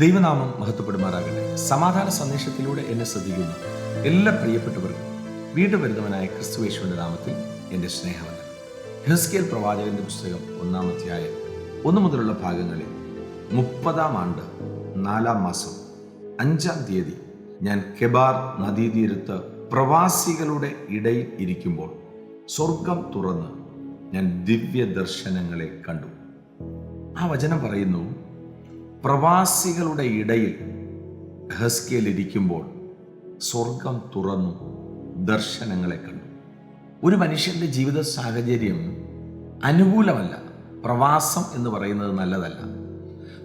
ദൈവനാമം മഹത്വപ്പെടുമാറാകട്ടെ. സമാധാന സന്ദേശത്തിലൂടെ എന്നെ ശ്രദ്ധിക്കുന്ന. എല്ലാ പ്രിയപ്പെട്ടവർക്കും വീണ്ടും വരുന്നവനായ ക്രിസ്തുവേശുവിന്റെ നാമത്തിൽ എന്റെ സ്നേഹമല്ല ഹെസ്കേൽ പ്രവാചകന്റെ പുസ്തകം ഒന്നാം അധ്യായം ഒന്ന് മുതലുള്ള ഭാഗങ്ങളിൽ മുപ്പതാം ആണ്ട് നാലാം മാസം അഞ്ചാം തീയതി ഞാൻ കെബാർ നദീതീരത്ത് പ്രവാസികളുടെ ഇടയിൽ ഇരിക്കുമ്പോൾ സ്വർഗം തുറന്ന് ഞാൻ ദിവ്യ ദർശനങ്ങളെ കണ്ടു. ആ വചനം പറയുന്നു പ്രവാസികളുടെ ഇടയിൽ ഹസ്കേൽ ഇരിക്കുമ്പോൾ സ്വർഗം തുറന്നു ദർശനങ്ങളെ കണ്ടു. ഒരു മനുഷ്യന്റെ ജീവിത സാഹചര്യം അനുകൂലമല്ല. പ്രവാസം എന്ന് പറയുന്നത് നല്ലതല്ല.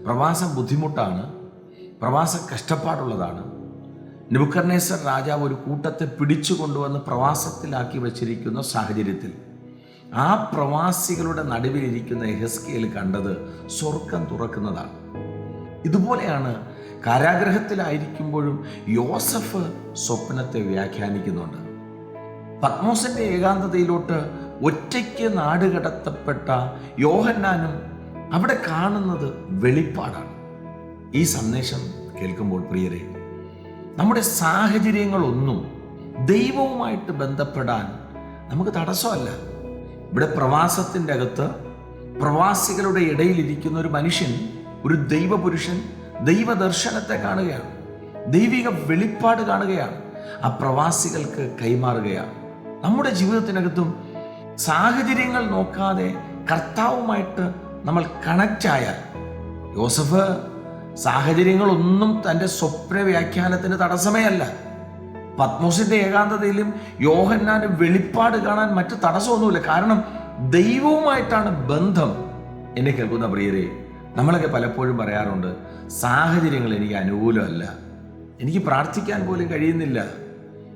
പ്രവാസം ബുദ്ധിമുട്ടാണ്. പ്രവാസം കഷ്ടപ്പാടുള്ളതാണ്. നെബുക്കർണേസർ രാജാവ് ഒരു കൂട്ടത്തെ പിടിച്ചു കൊണ്ടുവന്ന് പ്രവാസത്തിലാക്കി വച്ചിരിക്കുന്ന സാഹചര്യത്തിൽ ആ പ്രവാസികളുടെ നടുവിലിരിക്കുന്ന എഹസ്കേൽ കണ്ടത് സ്വർഗം തുറക്കുന്നതാണ്. ഇതുപോലെയാണ് കാരാഗ്രഹത്തിലായിരിക്കുമ്പോഴും യോസഫ് സ്വപ്നത്തെ വ്യാഖ്യാനിക്കുന്നുണ്ട്. പത്മോസിന്റെ ഏകാന്തതയിലോട്ട് ഒറ്റയ്ക്ക് നാടുകടത്തപ്പെട്ട യോഹന്നാനും അവിടെ കാണുന്നത് വെളിപ്പാടാണ്. ഈ സന്ദേശം കേൾക്കുമ്പോൾ പ്രിയരെ നമ്മുടെ സാഹചര്യങ്ങളൊന്നും ദൈവവുമായിട്ട് ബന്ധപ്പെടാൻ നമുക്ക് തടസ്സമല്ല. ഇവിടെ പ്രവാസത്തിന്റെ അകത്ത് പ്രവാസികളുടെ ഇടയിലിരിക്കുന്ന ഒരു മനുഷ്യൻ ഒരു ദൈവപുരുഷൻ ദൈവദർശനത്തെ കാണുകയാണ്. ദൈവിക വെളിപ്പാട് കാണുകയാണ്. ആ പ്രവാസികൾക്ക് കൈമാറുകയാണ്. നമ്മുടെ ജീവിതത്തിനകത്തും സാഹചര്യങ്ങൾ നോക്കാതെ കർത്താവുമായിട്ട് നമ്മൾ കണക്റ്റ് ആയാൽ യോസഫ് സാഹചര്യങ്ങളൊന്നും തന്റെ സ്വപ്ന വ്യാഖ്യാനത്തിന് തടസ്സമേ അല്ല പത്മോസിന്റെ ഏകാന്തതയിലും യോഹന്നാന് വെളിപ്പാട് കാണാൻ മറ്റു തടസ്സമൊന്നുമില്ല. കാരണം ദൈവവുമായിട്ടാണ് ബന്ധം. എന്നെ കേൾക്കുന്ന പ്രിയരെ നമ്മളൊക്കെ പലപ്പോഴും പറയാറുണ്ട് സാഹചര്യങ്ങൾ എനിക്ക് അനുകൂലമല്ല. എനിക്ക് പ്രാർത്ഥിക്കാൻ പോലും കഴിയുന്നില്ല.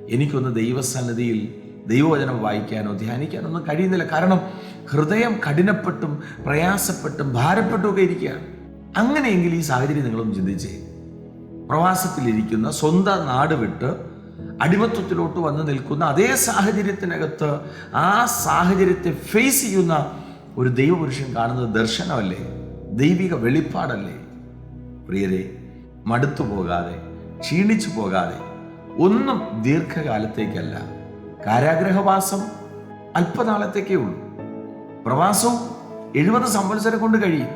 എനിക്കൊന്ന് ദൈവസന്നിധിയിൽ ദൈവവചനം വായിക്കാനോ ധ്യാനിക്കാനോ ഒന്നും കഴിയുന്നില്ല. കാരണം ഹൃദയം കഠിനപ്പെട്ടും പ്രയാസപ്പെട്ടും ഭാരപ്പെട്ടുമൊക്കെ ഇരിക്കുകയാണ്. അങ്ങനെയെങ്കിൽ ഈ സാഹചര്യം നിങ്ങളൊന്ന് ചിന്തിച്ചേ. പ്രവാസത്തിലിരിക്കുന്ന സ്വന്തം നാട് വിട്ട് അടിമത്വത്തിലോട്ട് വന്ന് നിൽക്കുന്ന അതേ സാഹചര്യത്തിനകത്ത് ആ സാഹചര്യത്തെ ഫേസ് ചെയ്യുന്ന ഒരു ദൈവപുരുഷൻ കാണുന്നത് ദർശനമല്ലേ? ദൈവിക വെളിപ്പാടല്ലേ? പ്രിയരെ മടുത്തു പോകാതെ ക്ഷീണിച്ചു പോകാതെ ഒന്നും ദീർഘകാലത്തേക്കല്ല. കാരാഗ്രഹവാസം അല്പനാളത്തേക്കേ ഉള്ളൂ. പ്രവാസവും എഴുപത് സംവത്സരം കൊണ്ട് കഴിയും.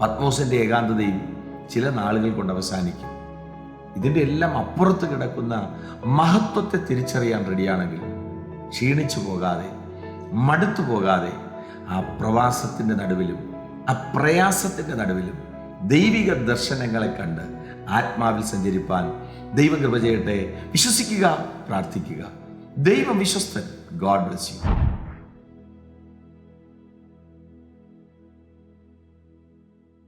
പത്മോസിന്റെ ഏകാന്തതയും ചില നാളുകൾ കൊണ്ട് അവസാനിക്കും. ഇതിന്റെ എല്ലാം അപ്പുറത്ത് കിടക്കുന്ന മഹത്വത്തെ തിരിച്ചറിയാൻ റെഡിയാണെങ്കിൽ ക്ഷീണിച്ചു പോകാതെ മടുത്തു പോകാതെ ആ പ്രവാസത്തിന്റെ നടുവിലും ആ പ്രയാസത്തിന്റെ നടുവിലും ദൈവിക ദർശനങ്ങളെ കണ്ട് ആത്മാവിൽ സഞ്ചരിപ്പാൻ ദൈവം ചെയ്യട്ടെ. വിശ്വസിക്കുക പ്രാർത്ഥിക്കുക. ദൈവം വിശ്വസ്തൻ. God bless you